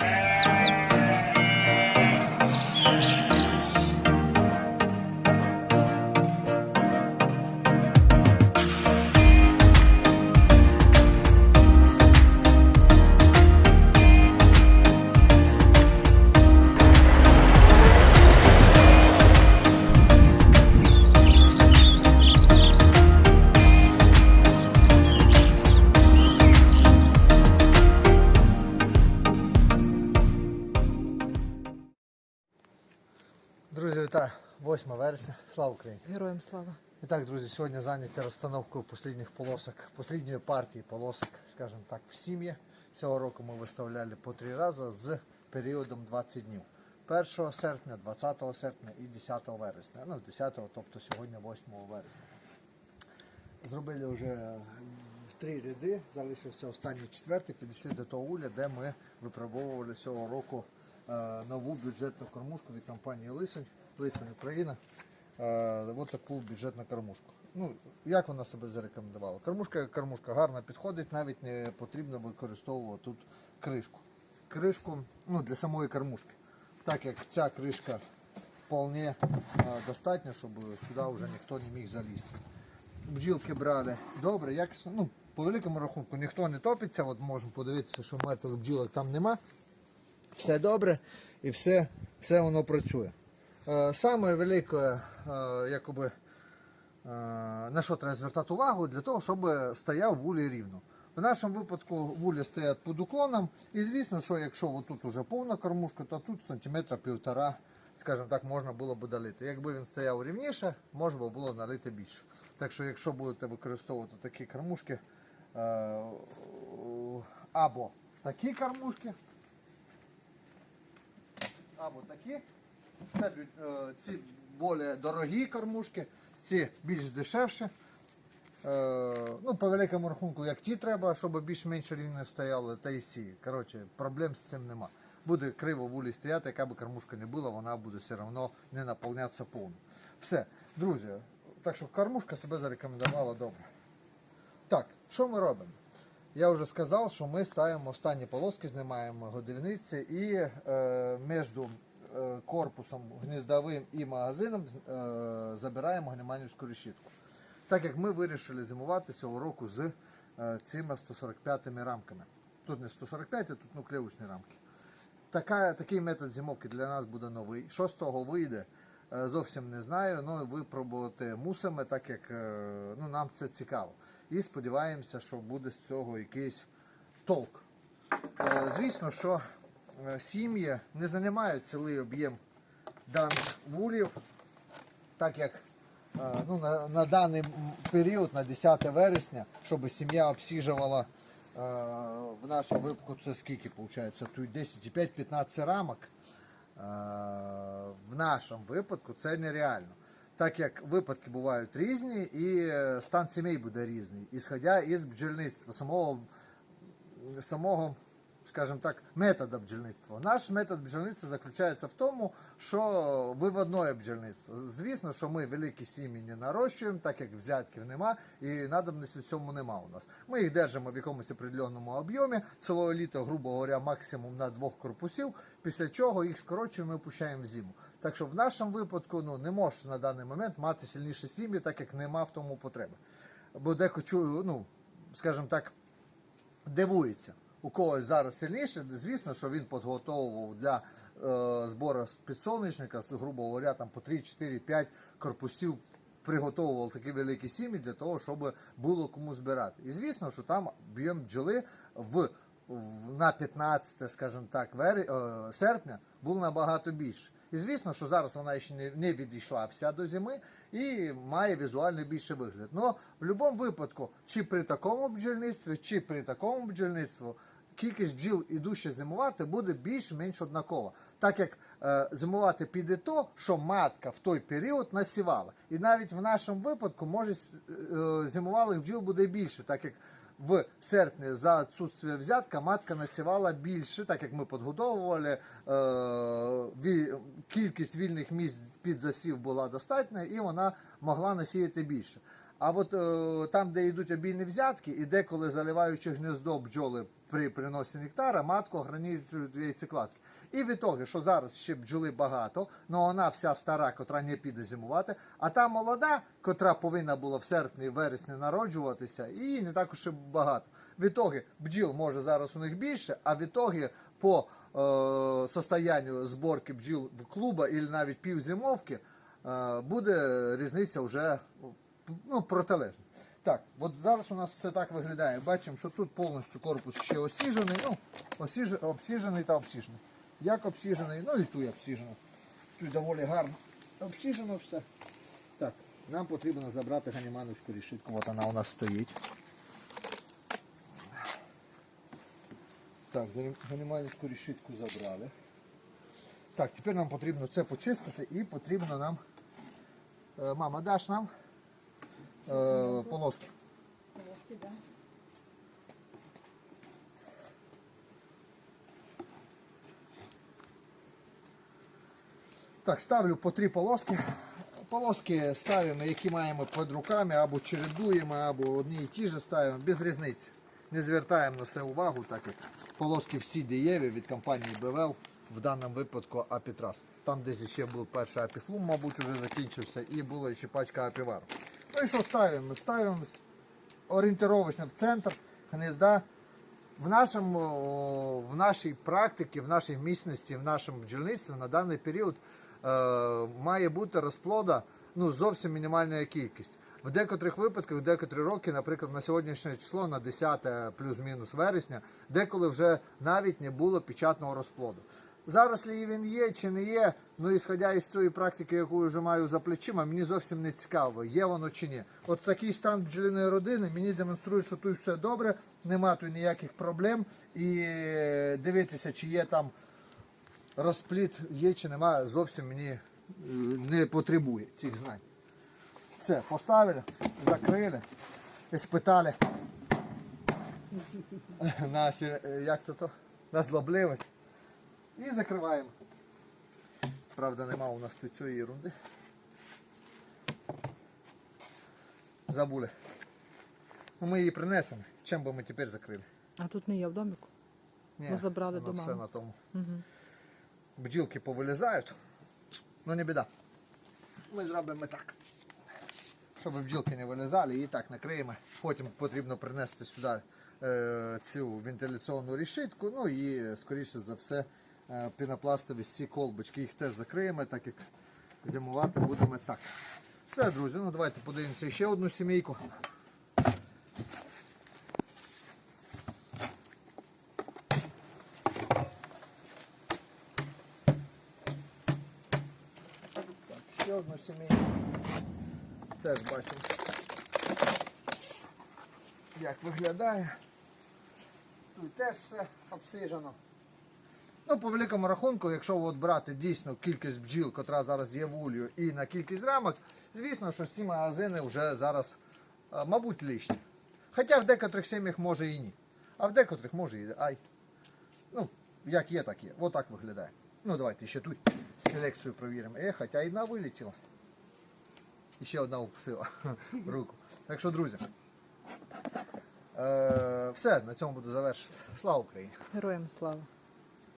Yeah. Друзі, вітаю! 8 вересня. Слава Україні! Героям слава. І так, друзі, сьогодні зайняті розстановкою послідніх полосок, послідньої партії полосок, скажімо так, в сім'ї. Цього року ми виставляли по три рази з періодом 20 днів. 1 серпня, 20 серпня і 10 вересня. Ну, 10, тобто сьогодні 8 вересня. Зробили вже в три ряди, залишився останній четвертий, підійшли до того уля, де ми випробовували цього року е, нову бюджетну кормушку від компанії Лисень, Лисень Україна. Е, Ось таку бюджетну кормушку. Ну, як вона себе зарекомендувала? Кормушка кормушка гарно підходить, навіть не потрібно використовувати тут кришку. Кришку ну, для самої кормушки. Так як ця кришка вполне е, достатньо, щоб сюди вже ніхто не міг залізти бджілки брали добре, якісно. Ну, по великому рахунку ніхто не топиться, от можемо подивитися, що мертвих бджілок там нема. Все добре і все, все воно працює. Е, Саме велике, е, якоби, е, на що треба звертати увагу, для того, щоб стояв вулі рівно. В нашому випадку вулі стоять під уклоном, і звісно, що якщо отут уже повна кормушка, то тут сантиметра півтора, скажімо так, можна було б долити. Якби він стояв рівніше, можна було налити більше. Так що, якщо будете використовувати такі кормушки, або такі кормушки, або такі, це е, ці більш дорогі кормушки, ці більш дешевші. Е, ну, по великому рахунку, як ті треба, щоб більш-менш рівно стояли, та й сі. Коротше, проблем з цим нема. Буде криво вулі стояти, яка б кормушка не була, вона буде все одно не наповнятися повно. Все, друзі, так що кормушка себе зарекомендувала добре. Так, що ми робимо? Я вже сказав, що ми ставимо останні полоски, знімаємо годівниці і е, між корпусом гніздовим і магазином е, забираємо гніманівську решітку. Так як ми вирішили зимувати цього року з е, цими 145 рамками. Тут не 145, а тут нуклеусні рамки. Така, такий метод зимовки для нас буде новий. Що з того вийде, е, зовсім не знаю. Ну, випробувати мусимо, так як е, ну, нам це цікаво. І сподіваємося, що буде з цього якийсь толк. Е, Звісно, що е, сім'ї не займають цілий об'єм даних вулів, так як е, ну, на, на даний період, на 10 вересня, щоб сім'я обсіжувала е, в нашому випадку це скільки виходить? Тут 10,5-15 рамок. Е, В нашому випадку це нереально. Так як випадки бувають різні, і е, стан сімей буде різний, ісходя із бджільництва, самого самого, скажімо так, методу бджільництва. Наш метод бджільництва заключається в тому, що виводне бджільництво. Звісно, що ми великі сім'ї не нарощуємо, так як взятків нема, і надобності в цьому нема у нас. Ми їх держимо в якомусь определеному об'ємі, цілого літа, грубо говоря, максимум на двох корпусів, після чого їх скорочуємо і пущаємо в зиму. Так що в нашому випадку ну, не можеш на даний момент мати сильніші сім'ї, так як нема в тому потреби. Бо деко чую, ну, скажімо так, дивується. У когось зараз сильніше, звісно, що він підготовував для е, збору підсолнечника, з, грубо говоря, там по 3, 4, 5 корпусів приготовував такі великі сім'ї для того, щоб було кому збирати. І звісно, що там об'єм бджоли в, в, на 15, скажімо так, вер, е, серпня був набагато більше. І звісно, що зараз вона ще не, не відійшла вся до зими і має візуально більший вигляд. Но в будь-якому випадку, чи при такому бджільництві, чи при такому бджільництві, кількість бджіл, ідуще зимувати, буде більш-менш однакова. Так як е, зимувати піде то, що матка в той період насівала. І навіть в нашому випадку, може, е, зимувалих бджіл буде більше, так як в серпні за відсутствие взятка матка насівала більше, так як ми підготовували, е, кількість вільних місць під засів була достатня і вона могла насіяти більше. А от е, там, де йдуть обільні взятки, і деколи заливаючи гнездо бджоли при приносі нектара, матку ограничують яйцекладки. І в ітогі, що зараз ще бджоли багато, але вона вся стара, котра не піде зимувати, а та молода, котра повинна була в серпні, вересні народжуватися, її не так уж і багато. В ітогі бджіл може зараз у них більше, а в ітогі по е, состоянню зборки бджіл в клуба, і навіть півзимовки, е, буде різниця вже ну, протилежна. Так, от зараз у нас це так виглядає. Бачимо, що тут повністю корпус ще осіжений, ну, осіж... обсіжений та обсіжений. Як обсіжений, ну і тут обсіжено. Тут доволі гарно обсіжено все. Так, нам потрібно забрати ганімановську решітку. От вона у нас стоїть. Так, ганіманівську решітку забрали. Так, тепер нам потрібно це почистити і потрібно нам. Е, Мама, даш нам е, полоски. Полоски, да. Так, ставлю по три полоски. Полоски ставимо, які маємо під руками, або чередуємо, або одні і ті ж ставимо, без різниці. Не звертаємо на це увагу, так як полоски всі дієві від компанії БВЛ, в даному випадку Апітрас. Там десь ще був перший апіфлум, мабуть, вже закінчився, і була ще пачка апівару. Ну і що ставимо? Ставимо орієнтировочно в центр гнізда. В, нашому, в нашій практиці, в нашій місцевості, в нашому бджільництві на даний період е, має бути розплода ну, зовсім мінімальна кількість. В декотрих випадках, в декотрі роки, наприклад, на сьогоднішнє число, на 10 плюс-мінус вересня, деколи вже навіть не було печатного розплоду. Зараз ли він є чи не є, ну ісходя із цієї практики, яку я вже маю за плечима, мені зовсім не цікаво, є воно чи ні. От такий стан бджолиної родини мені демонструє, що тут все добре, нема тут ніяких проблем. І е, дивитися, чи є там розпліт, є чи нема, зовсім мені е, не потребує цих знань. Все, поставили, закрили, спитали наші, е, як то то, на злобливість. І закриваємо. Правда, нема у нас тут цієї ерунди. Забули. Ну, ми її принесемо. Чим би ми тепер закрили? А тут не є в доміку. Ні, Ми забрали воно до все мами. на тому. Угу. Бджілки повилізають, ну не біда. Ми зробимо так. Щоб бджілки не вилізали, і так накриємо. Потім потрібно принести сюди е, цю вентиляційну решітку, ну і скоріше за все пінопластові ці колбочки. Їх теж закриємо, так як зимувати будемо так. Все, друзі, ну давайте подивимося ще одну сімейку. Ще одну сімейку. Теж бачимо, як виглядає. Тут теж все обсижено. Ну, по великому рахунку, якщо от брати дійсно кількість бджіл, котра зараз є в улію, і на кількість рамок, звісно, що ці магазини вже зараз, е, мабуть, лишні. Хоча в декотрих сім'ях може і ні. А в декотрих може і ай. Ну, як є, так є. От так виглядає. Ну, давайте ще тут селекцію провіримо. Е, хоча одна вилетіла. І ще одна укусила руку. Так що, друзі, е, все, на цьому буду завершити. Слава Україні! Героям слава.